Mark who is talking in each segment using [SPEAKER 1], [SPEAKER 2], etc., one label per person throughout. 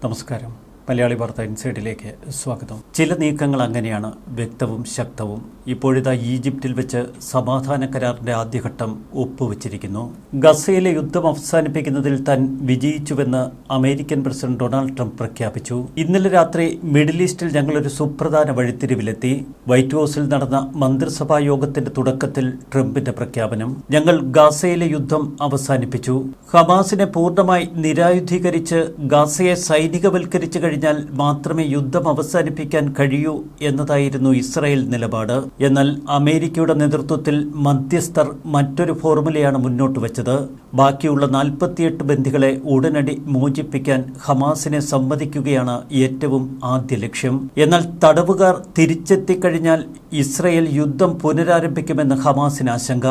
[SPEAKER 1] നമസ്കാരം മലയാളി വാർത്ത ഇൻസൈഡിലേക്ക് സ്വാഗതം. ചില നീക്കങ്ങൾ അങ്ങനെയാണ് വ്യക്തവും ശക്തവും. ഇപ്പോഴിതാ ഈജിപ്തിൽ വെച്ച് സമാധാന കരാറിന്റെ ആദ്യഘട്ടം ഒപ്പുവച്ചിരിക്കുന്നു. ഗസയിലെ യുദ്ധം അവസാനിപ്പിക്കുന്നതിൽ താൻ വിജയിച്ചുവെന്ന് അമേരിക്കൻ പ്രസിഡന്റ് ഡൊണാൾഡ് ട്രംപ് പ്രഖ്യാപിച്ചു. ഇന്നലെ രാത്രി മിഡിൽ ഈസ്റ്റിൽ ഞങ്ങളൊരു സുപ്രധാന വഴിത്തിരിവിലെത്തി. വൈറ്റ് ഹൌസിൽ നടന്ന മന്ത്രിസഭാ യോഗത്തിന്റെ തുടക്കത്തിൽ ട്രംപിന്റെ പ്രഖ്യാപനം. ഞങ്ങൾ ഗാസയിലെ യുദ്ധം അവസാനിപ്പിച്ചു. ഹമാസിനെ പൂർണമായി നിരായുധീകരിച്ച് ഗാസയെ സൈനികവൽക്കരിച്ചു കഴിഞ്ഞാൽ മാത്രമേ യുദ്ധം അവസാനിപ്പിക്കാൻ കഴിയൂ എന്നതായിരുന്നു ഇസ്രായേൽ നിലപാട്. എന്നാൽ അമേരിക്കയുടെ നേതൃത്വത്തിൽ മധ്യസ്ഥർ മറ്റൊരു ഫോർമുലയാണ് മുന്നോട്ട് വെച്ചത്. ബാക്കിയുള്ള നാൽപ്പത്തിയെട്ട് ബന്ധികളെ ഉടനടി മോചിപ്പിക്കാൻ ഹമാസിനെ സമ്മതിക്കുകയാണ് ഏറ്റവും ആദ്യ ലക്ഷ്യം. എന്നാൽ തടവുകാർ തിരിച്ചെത്തിക്കഴിഞ്ഞാൽ ഇസ്രയേൽ യുദ്ധം പുനരാരംഭിക്കുമെന്ന് ഹമാസിന് ആശങ്ക.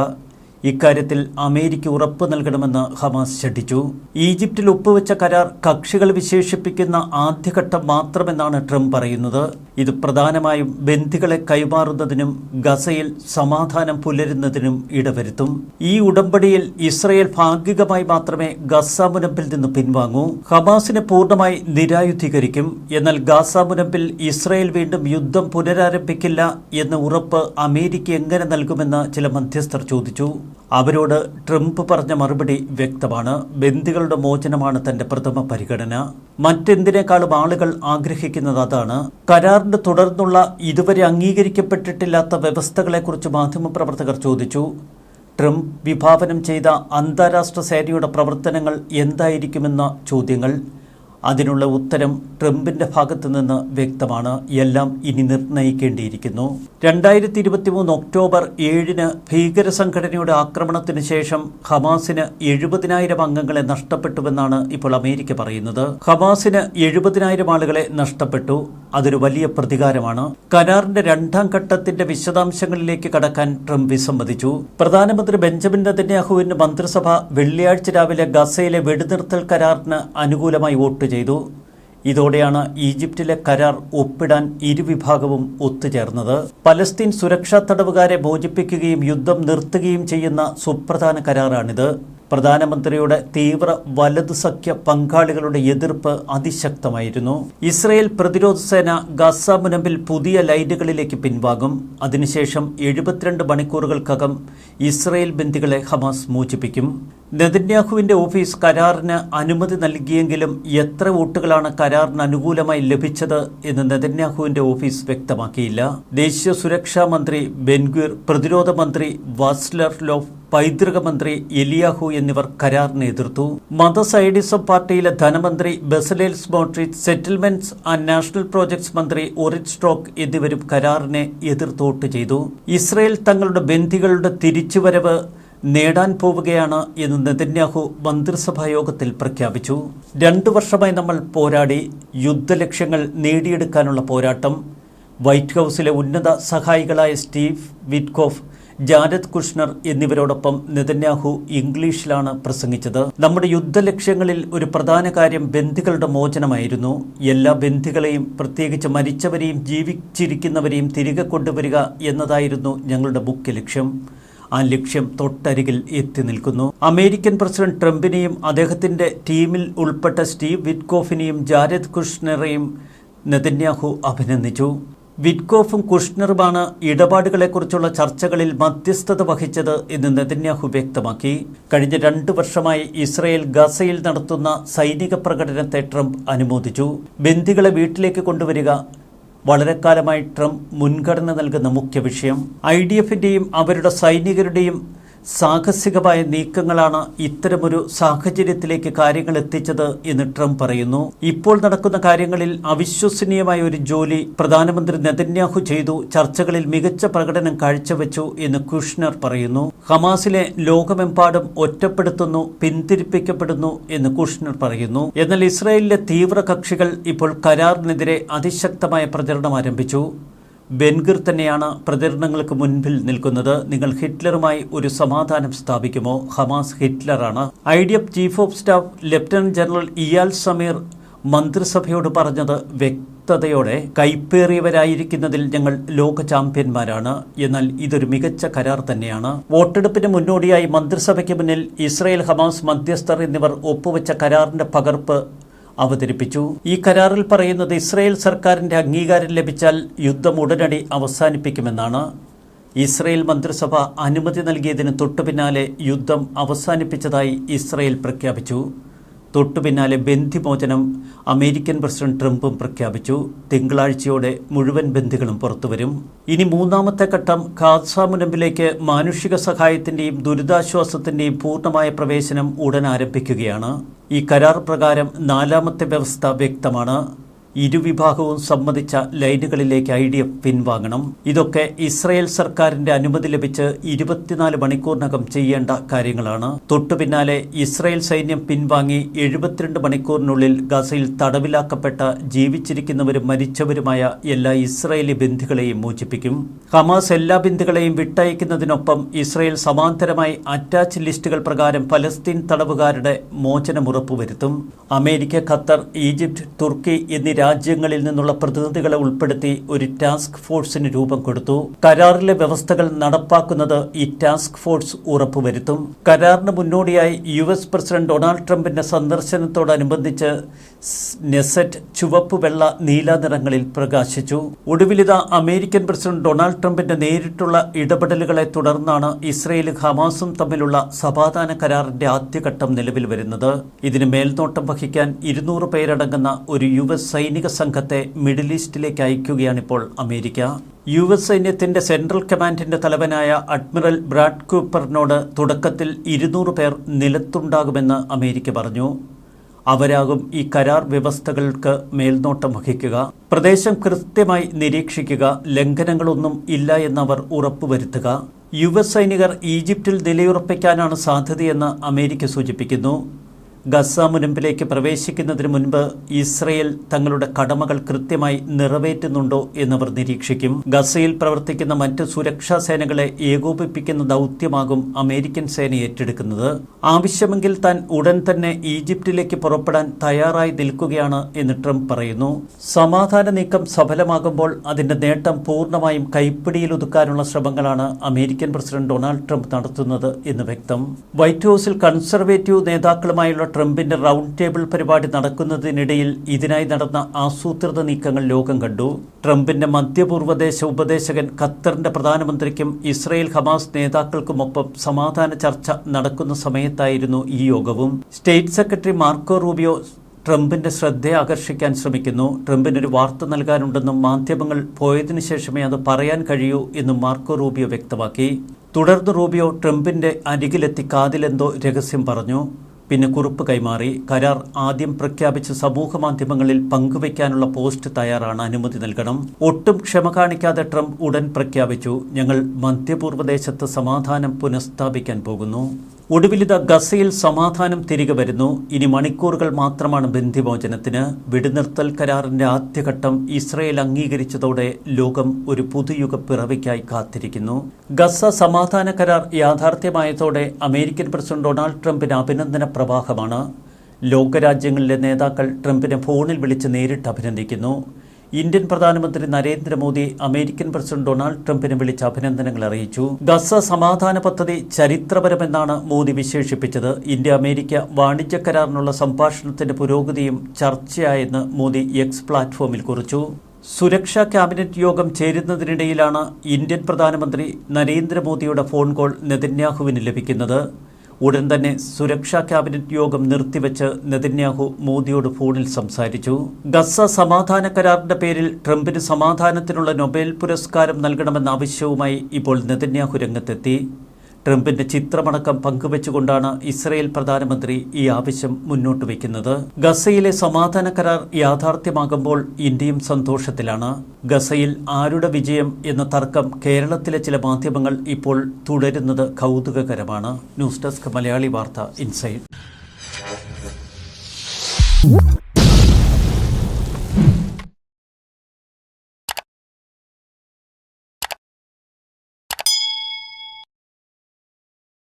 [SPEAKER 1] ഇക്കാര്യത്തിൽ അമേരിക്ക ഉറപ്പ് നൽകണമെന്ന് ഹമാസ് ശഠിച്ചു. ഈജിപ്തിൽ ഒപ്പുവെച്ച കരാർ കക്ഷികൾ വിശേഷിപ്പിക്കുന്ന ആദ്യഘട്ടം മാത്രമെന്നാണ് ട്രംപ് പറയുന്നത്. ഇത് പ്രധാനമായും ബന്ധികളെ കൈമാറുന്നതിനും ഗസയിൽ സമാധാനം പുലരുന്നതിനും ഇടവരുത്തും. ഈ ഉടമ്പടിയിൽ ഇസ്രയേൽ ഭാഗികമായി മാത്രമേ ഗസ മുനമ്പിൽ നിന്ന് പിൻവാങ്ങൂ. ഹമാസിനെ പൂർണമായി നിരായുധീകരിക്കും. എന്നാൽ ഗാസ മുനമ്പിൽ ഇസ്രയേൽ വീണ്ടും യുദ്ധം പുനരാരംഭിക്കില്ല എന്ന ഉറപ്പ് അമേരിക്ക എങ്ങനെ നൽകുമെന്ന് ചില മധ്യസ്ഥർ ചോദിച്ചു. അവരോട് ട്രംപ് പറഞ്ഞ മറുപടി വ്യക്തമാണ്. ബന്ദികളുടെ മോചനമാണ് തന്റെ പ്രഥമ പരിഗണന. മറ്റെന്തിനേക്കാളും ആളുകൾ ആഗ്രഹിക്കുന്നത് അതാണ്. കരാറിന്റെ തുടർന്നുള്ള ഇതുവരെ അംഗീകരിക്കപ്പെട്ടിട്ടില്ലാത്ത വ്യവസ്ഥകളെക്കുറിച്ച് മാധ്യമപ്രവർത്തകർ ചോദിച്ചു. ട്രംപ് വിഭാവനം ചെയ്ത അന്താരാഷ്ട്ര സേനയുടെ പ്രവർത്തനങ്ങൾ എന്തായിരിക്കുമെന്ന ചോദ്യങ്ങൾ. അതിനുള്ള ഉത്തരം ട്രംപിന്റെ ഭാഗത്തു നിന്ന് വ്യക്തമാണ്. എല്ലാം ഇനി നിർണയിക്കേണ്ടിയിരിക്കുന്നു. രണ്ടായിരത്തി ഇരുപത്തിമൂന്ന് ഒക്ടോബർ ഏഴിന് ഭീകര സംഘടനയുടെ ആക്രമണത്തിന് ശേഷം ഹമാസിന് എഴുപതിനായിരം അംഗങ്ങളെ നഷ്ടപ്പെട്ടുവെന്നാണ് ഇപ്പോൾ അമേരിക്ക പറയുന്നത്. ഹമാസിന് എഴുപതിനായിരം ആളുകളെ നഷ്ടപ്പെട്ടു. അതൊരു വലിയ പ്രതികാരമാണ്. കരാറിന്റെ രണ്ടാം ഘട്ടത്തിന്റെ വിശദാംശങ്ങളിലേക്ക് കടക്കാൻ ട്രംപ് വിസമ്മതിച്ചു. പ്രധാനമന്ത്രി ബെഞ്ചമിൻ നെതന്യാഹുവിന്റെ മന്ത്രിസഭ വെള്ളിയാഴ്ച രാവിലെ ഗസയിലെ വെടിനിർത്തൽ കരാറിന് അനുകൂലമായി വോട്ട് ചെയ്തു. ഇതോടെയാണ് ഈജിപ്തിലെ കരാർ ഒപ്പിടാൻ ഇരുവിഭാഗവും ഒത്തുചേർന്നത്. പലസ്തീൻ സുരക്ഷാ തടവുകാരെ ബോധിപ്പിക്കുകയും യുദ്ധം നിർത്തുകയും ചെയ്യുന്ന സുപ്രധാന കരാറാണിത്. പ്രധാനമന്ത്രിയുടെ തീവ്ര വലതു സഖ്യ പങ്കാളികളുടെ എതിർപ്പ് അതിശക്തമായിരുന്നു. ഇസ്രയേൽ പ്രതിരോധ സേന ഗസ മുനമ്പിൽ പുതിയ ലൈനുകളിലേക്ക് പിൻവാങ്ങും. അതിനുശേഷം എഴുപത്തിരണ്ട് മണിക്കൂറുകൾക്കകം ഇസ്രയേൽ ബന്ദികളെ ഹമാസ് മോചിപ്പിക്കും. നെതന്യാഹുവിന്റെ ഓഫീസ് കരാറിന് അനുമതി നൽകിയെങ്കിലും എത്ര വോട്ടുകളാണ് കരാറിന് അനുകൂലമായി ലഭിച്ചത് എന്ന് നെതന്യാഹുവിന്റെ ഓഫീസ് വ്യക്തമാക്കിയില്ല. ദേശീയ സുരക്ഷാ മന്ത്രി ബെൻഗ്വീർ പ്രതിരോധ മന്ത്രി വാസ്ലർ ലോഫ് പൈതൃക മന്ത്രി എലിയാഹു എന്നിവർ കരാറിനെ എതിർത്തു. മതസൈഡിസം പാർട്ടിയിലെ ധനമന്ത്രി Bezalel Smotrich settlements and national projects മന്ത്രി ഒറിറ്റ് സ്ട്രോക്ക് എന്നിവരും കരാറിനെ എതിർത്തോട്ട് ചെയ്തു. ഇസ്രയേൽ തങ്ങളുടെ ബന്ധികളുടെ തിരിച്ചുവരവ് നേടാൻ പോവുകയാണ് എന്ന് നെതന്യാഹു മന്ത്രിസഭാ യോഗത്തിൽ പ്രഖ്യാപിച്ചു. രണ്ടു വർഷമായി നമ്മൾ പോരാടി യുദ്ധലക്ഷ്യങ്ങൾ നേടിയെടുക്കാനുള്ള പോരാട്ടം. വൈറ്റ് ഹൗസിലെ ഉന്നത സഹായികളായ സ്റ്റീവ് വിറ്റ്കോഫ് ജാരദ് കുഷ്ണർ എന്നിവരോടൊപ്പം നെതന്യാഹു ഇംഗ്ലീഷിലാണ് പ്രസംഗിച്ചത്. നമ്മുടെ യുദ്ധലക്ഷ്യങ്ങളിൽ ഒരു പ്രധാന കാര്യം ബന്ധികളുടെ മോചനമായിരുന്നു. എല്ലാ ബന്ധികളെയും പ്രത്യേകിച്ച് മരിച്ചവരെയും ജീവിച്ചിരിക്കുന്നവരെയും തിരികെ കൊണ്ടുവരിക എന്നതായിരുന്നു ഞങ്ങളുടെ മുഖ്യ ലക്ഷ്യം. ആ ലക്ഷ്യം തൊട്ടരികിൽ എത്തി നിൽക്കുന്നു. അമേരിക്കൻ പ്രസിഡന്റ് ട്രംപിനെയും അദ്ദേഹത്തിന്റെ ടീമിൽ ഉൾപ്പെട്ട സ്റ്റീവ് വിറ്റ്കോഫിനെയും ജാരദ് കുഷ്ണറെയും നെതന്യാഹു അഭിനന്ദിച്ചു. വിറ്റ്കോഫും കുഷ്ണറുമാണ് ഇടപാടുകളെക്കുറിച്ചുള്ള ചർച്ചകളിൽ മധ്യസ്ഥത വഹിച്ചത് എന്ന് നെതന്യാഹു വ്യക്തമാക്കി. കഴിഞ്ഞ രണ്ടു വർഷമായി ഇസ്രയേൽ ഗസയിൽ നടത്തുന്ന സൈനിക പ്രകടനത്തെ ട്രംപ് അനുമോദിച്ചു. ബന്ദികളെ വീട്ടിലേക്ക് കൊണ്ടുവരിക വളരെ കാലമായി ട്രംപ് മുൻഗണന നൽകുന്ന മുഖ്യ വിഷയം ഐ ഡി എഫിന്റെയും അവരുടെ സൈനികരുടെയും സാഹസികമായ നീക്കങ്ങളാണ് ഇത്തരമൊരു സാഹചര്യത്തിലേക്ക് കാര്യങ്ങൾ എത്തിച്ചത് എന്ന് ട്രംപ് പറയുന്നു. ഇപ്പോൾ നടക്കുന്ന കാര്യങ്ങളിൽ അവിശ്വസനീയമായ ഒരു ജോലി പ്രധാനമന്ത്രി നെതന്യാഹു ചെയ്തു. ചർച്ചകളിൽ മികച്ച പ്രകടനം കാഴ്ചവെച്ചു എന്ന് കുഷ്ണർ പറയുന്നു. ഹമാസിലെ ലോകമെമ്പാടും ഒറ്റപ്പെടുത്തുന്നു പിന്തിരിപ്പിക്കപ്പെടുന്നു എന്ന് കുഷ്ണർ പറയുന്നു. എന്നാൽ ഇസ്രായേലിലെ തീവ്ര കക്ഷികൾ ഇപ്പോൾ കരാറിനെതിരെ അതിശക്തമായ പ്രചരണം ആരംഭിച്ചു. ബെൻഗിർ തന്നെയാണ് പ്രചരണങ്ങൾക്ക് മുൻപിൽ നിൽക്കുന്നത്. നിങ്ങൾ ഹിറ്റ്ലറുമായി ഒരു സമാധാനം സ്ഥാപിക്കുമോ? Hamas ഹിറ്റ്ലറാണ്. I D F chief of staff lieutenant general Eyal Zamir മന്ത്രിസഭയോട് പറഞ്ഞത് വ്യക്തതയോടെ കൈപ്പേറിയവരായിരിക്കുന്നതിൽ ഞങ്ങൾ ലോക ചാമ്പ്യന്മാരാണ്. എന്നാൽ ഇതൊരു മികച്ച കരാർ തന്നെയാണ്. വോട്ടെടുപ്പിന് മുന്നോടിയായി മന്ത്രിസഭയ്ക്ക് മുന്നിൽ ഇസ്രായേൽ ഹമാസ് മധ്യസ്ഥർ എന്നിവർ ഒപ്പുവെച്ച കരാറിന്റെ പകർപ്പ് അവതരിപ്പിച്ചു. ഈ കരാറിൽ പറയുന്നത് ഇസ്രയേൽ സർക്കാരിന്റെ അംഗീകാരം ലഭിച്ചാൽ യുദ്ധം ഉടനടി അവസാനിപ്പിക്കുമെന്നാണ്. ഇസ്രയേൽ മന്ത്രിസഭ അനുമതി നൽകിയതിന് തൊട്ടുപിന്നാലെ യുദ്ധം അവസാനിപ്പിച്ചതായി ഇസ്രയേൽ പ്രഖ്യാപിച്ചു. തൊട്ടുപിന്നാലെ ബന്ധിമോചനം അമേരിക്കൻ പ്രസിഡന്റ് ട്രംപും പ്രഖ്യാപിച്ചു. തിങ്കളാഴ്ചയോടെ മുഴുവൻ ബന്ധികളും പുറത്തുവരും. ഇനി മൂന്നാമത്തെ ഘട്ടം ഖാദ്സ മുനമ്പിലേക്ക് മാനുഷിക സഹായത്തിന്റെയും ദുരിതാശ്വാസത്തിന്റെയും പൂർണമായ പ്രവേശനം ഉടൻ ആരംഭിക്കുകയാണ്. ഈ കരാർ പ്രകാരം നാലാമത്തെ വ്യവസ്ഥ വ്യക്തമാണ്. ഇരുവിഭാഗവും സമ്മതിച്ച ലൈനുകളിലേക്ക് ഐ ഡി എഫ് പിൻവാങ്ങണം. ഇതൊക്കെ ഇസ്രയേൽ സർക്കാരിന്റെ അനുമതി ലഭിച്ച് ഇരുപത്തിനാല് മണിക്കൂറിനകം ചെയ്യേണ്ട കാര്യങ്ങളാണ്. തൊട്ടുപിന്നാലെ ഇസ്രയേൽ സൈന്യം പിൻവാങ്ങി എഴുപത്തിരണ്ട് മണിക്കൂറിനുള്ളിൽ ഗസയിൽ തടവിലാക്കപ്പെട്ട ജീവിച്ചിരിക്കുന്നവരും മരിച്ചവരുമായ എല്ലാ ഇസ്രയേലി ബന്ധികളെയും മോചിപ്പിക്കും. ഹമാസ് എല്ലാ ബന്ധികളെയും വിട്ടയക്കുന്നതിനൊപ്പം ഇസ്രയേൽ സമാന്തരമായി അറ്റാച്ച് ലിസ്റ്റുകൾ പ്രകാരം പലസ്തീൻ തടവുകാരുടെ മോചനം ഉറപ്പുവരുത്തും അമേരിക്ക ഖത്തർ ഈജിപ്ത് തുർക്കി എന്നീ രാജ്യങ്ങളിൽ നിന്നുള്ള പ്രതിനിധികളെ ഉൾപ്പെടുത്തി ഒരു ടാസ്ക് ഫോഴ്സിന് രൂപം കൊടുത്തു. കരാറിലെ വ്യവസ്ഥകൾ നടപ്പാക്കുന്നത് ഈ ടാസ്ക് ഫോഴ്സ് ഉറപ്പുവരുത്തും. കരാറിന് മുന്നോടിയായി യു പ്രസിഡന്റ് ഡൊണാൾഡ് ട്രംപിന്റെ സന്ദർശനത്തോടനുബന്ധിച്ച് നെസറ്റ് ചുവപ്പ് വെള്ള നീല നിറങ്ങളിൽ പ്രകാശിച്ചു. ഒടുവിലിത അമേരിക്കൻ പ്രസിഡന്റ് ഡൊണാൾഡ് ട്രംപിന്റെ നേരിട്ടുള്ള ഇടപെടലുകളെ തുടർന്നാണ് ഇസ്രയേലും ഹമാസും തമ്മിലുള്ള സമാധാന കരാറിന്റെ ആദ്യഘട്ടം നിലവിൽ വരുന്നത്. ഇതിന് മേൽനോട്ടം വഹിക്കാൻ ഇരുന്നൂറ് പേരടങ്ങുന്ന ഒരു യു എസ് സൈനിക സംഘത്തെ മിഡിൽ ഈസ്റ്റിലേക്ക് അയക്കുകയാണിപ്പോൾ അമേരിക്ക. യു എസ് സൈന്യത്തിന്റെ സെൻട്രൽ കമാൻഡിന്റെ തലവനായ അഡ്മിറൽ ബ്രാഡ് കൂപ്പറിനോട് തുടക്കത്തിൽ ഇരുന്നൂറ് പേർ നിലത്തുണ്ടാകുമെന്ന് അമേരിക്ക പറഞ്ഞു. അവരാകും ഈ കരാർ വ്യവസ്ഥകൾക്ക് മേൽനോട്ടം വഹിക്കുക. പ്രദേശം കൃത്യമായി നിരീക്ഷിക്കുക. ലംഘനങ്ങളൊന്നും ഇല്ല എന്നവർ ഉറപ്പുവരുത്തുക. യു എസ് സൈനികർ ഈജിപ്തിൽ നിലയുറപ്പിക്കാനാണ് സാധ്യതയെന്ന് അമേരിക്ക സൂചിപ്പിക്കുന്നു. ഗസ മുനമ്പിലേക്ക് പ്രവേശിക്കുന്നതിന് മുൻപ് ഇസ്രയേൽ തങ്ങളുടെ കടമകൾ കൃത്യമായി നിറവേറ്റുന്നുണ്ടോ എന്നവർ നിരീക്ഷിക്കും. ഗസയിൽ പ്രവർത്തിക്കുന്ന മറ്റ് സുരക്ഷാ സേനകളെ ഏകോപിപ്പിക്കുന്ന ദൗത്യമാകും അമേരിക്കൻ സേന ഏറ്റെടുക്കുന്നത്. ആവശ്യമെങ്കിൽ താൻ ഉടൻ തന്നെ ഈജിപ്തിലേക്ക് പുറപ്പെടാൻ തയ്യാറായി നിൽക്കുകയാണ് എന്ന് ട്രംപ് പറയുന്നു. സമാധാന നീക്കം സഫലമാകുമ്പോൾ അതിന്റെ നേട്ടം പൂർണമായും കൈപ്പിടിയിൽ ഒതുക്കാനുള്ള ശ്രമങ്ങളാണ് അമേരിക്കൻ പ്രസിഡന്റ് ഡൊണാൾഡ് ട്രംപ് നടത്തുന്നത് എന്ന് വ്യക്തം. വൈറ്റ് ഹൌസിൽ കൺസർവേറ്റീവ് നേതാക്കളുമായുള്ള ട്രംപിന്റെ റൗണ്ട് ടേബിൾ പരിപാടി നടക്കുന്നതിനിടയിൽ ഇതിനായി നടന്ന ആസൂത്രിത നീക്കങ്ങൾ ലോകം കണ്ടു. ട്രംപിന്റെ മധ്യപൂർവദേശ ഉപദേശകൻ ഖത്തറിന്റെ പ്രധാനമന്ത്രിക്കും ഇസ്രയേൽ ഹമാസ് നേതാക്കൾക്കുമൊപ്പം സമാധാന ചർച്ച നടക്കുന്ന സമയത്തായിരുന്നു ഈ യോഗവും. സ്റ്റേറ്റ് സെക്രട്ടറി മാർക്കോ റൂബിയോ ട്രംപിന്റെ ശ്രദ്ധയെ ആകർഷിക്കാൻ ശ്രമിക്കുന്നു. ട്രംപിന് ഒരു വാർത്ത നൽകാനുണ്ടെന്നും മാധ്യമങ്ങൾ പോയതിനു ശേഷമേ അത് പറയാൻ കഴിയൂ എന്നും മാർക്കോ റൂബിയോ വ്യക്തമാക്കി. തുടർന്ന് റൂബിയോ ട്രംപിന്റെ അരികിലെത്തി കാതിലെന്തോ രഹസ്യം പറഞ്ഞു. പിന്നെ കുറിപ്പ് കൈമാറി. കരാർ ആദ്യം പ്രഖ്യാപിച്ച് സമൂഹ മാധ്യമങ്ങളിൽ പങ്കുവയ്ക്കാനുള്ള പോസ്റ്റ് തയ്യാറാണ് അനുമതി നൽകണം. ഒട്ടും ക്ഷമ കാണിക്കാതെ ട്രംപ് ഉടൻ പ്രഖ്യാപിച്ചു. ഞങ്ങൾ മധ്യപൂർവദേശത്ത് സമാധാനം പുനഃസ്ഥാപിക്കാൻ പോകുന്നു. ഒടുവിലിത ഗസയിൽ സമാധാനം തിരികെ വരുന്നു. ഇനി മണിക്കൂറുകൾ മാത്രമാണ് ബന്ധിമോചനത്തിന്. വെടിനിർത്തൽ കരാറിന്റെ ആദ്യഘട്ടം ഇസ്രയേൽ അംഗീകരിച്ചതോടെ ലോകം ഒരു പുതുയുഗ പിറവിക്കായി കാത്തിരിക്കുന്നു. ഗസ സമാധാന കരാർ യാഥാർത്ഥ്യമായതോടെ അമേരിക്കൻ പ്രസിഡന്റ് ഡൊണാൾഡ് ട്രംപിന് അഭിനന്ദന പ്രവാഹമാണ്. ലോകരാജ്യങ്ങളിലെ നേതാക്കൾ ട്രംപിനെ ഫോണിൽ വിളിച്ച് നേരിട്ട് അഭിനന്ദിക്കുന്നു. ഇന്ത്യൻ പ്രധാനമന്ത്രി നരേന്ദ്രമോദി അമേരിക്കൻ പ്രസിഡന്റ് ഡൊണാൾഡ് ട്രംപിനെ വിളിച്ച് അഭിനന്ദനങ്ങൾ അറിയിച്ചു. ഗസ സമാധാന പദ്ധതി ചരിത്രപരമെന്നാണ് മോദി വിശേഷിപ്പിച്ചത്. ഇന്ത്യ അമേരിക്ക വാണിജ്യ കരാറിനുള്ള സംഭാഷണത്തിന്റെ പുരോഗതിയും ചർച്ചയായെന്ന് മോദി എക്സ് പ്ലാറ്റ്ഫോമിൽ കുറിച്ചു. സുരക്ഷാ ക്യാബിനറ്റ് യോഗം ചേരുന്നതിനിടയിലാണ് ഇന്ത്യൻ പ്രധാനമന്ത്രി നരേന്ദ്രമോദിയുടെ ഫോൺ കോൾ നെതന്യാഹുവിന് ലഭിക്കുന്നത്. ഉടൻ തന്നെ സുരക്ഷാ ക്യാബിനറ്റ് യോഗം നിർത്തിവെച്ച് നെതന്യാഹു മോദിയോട് ഫോണിൽ സംസാരിച്ചു. ഗസ സമാധാന കരാറിന്റെ പേരിൽ ട്രംപിന് സമാധാനത്തിനുള്ള നൊബേൽ പുരസ്കാരം നൽകണമെന്ന ആവശ്യവുമായി ഇപ്പോൾ നെതന്യാഹു രംഗത്തെത്തി. ട്രംപിന്റെ ചിത്രമടക്കം പങ്കുവച്ചുകൊണ്ടാണ് ഇസ്രയേൽ പ്രധാനമന്ത്രി ഈ ആവശ്യം മുന്നോട്ട് വയ്ക്കുന്നത്. ഗസയിലെ സമാധാന കരാർ യാഥാർത്ഥ്യമാകുമ്പോൾ ഇന്ത്യയും സന്തോഷത്തിലാണ്. ഗസയിൽ ആരുടെ വിജയം എന്ന തർക്കം കേരളത്തിലെ ചില മാധ്യമങ്ങൾ ഇപ്പോൾ തുടരുന്നത് കൗതുകകരമാണ്. ന്യൂസ് ഡെസ്ക് മലയാളി വാർത്ത ഇൻസൈഡ്.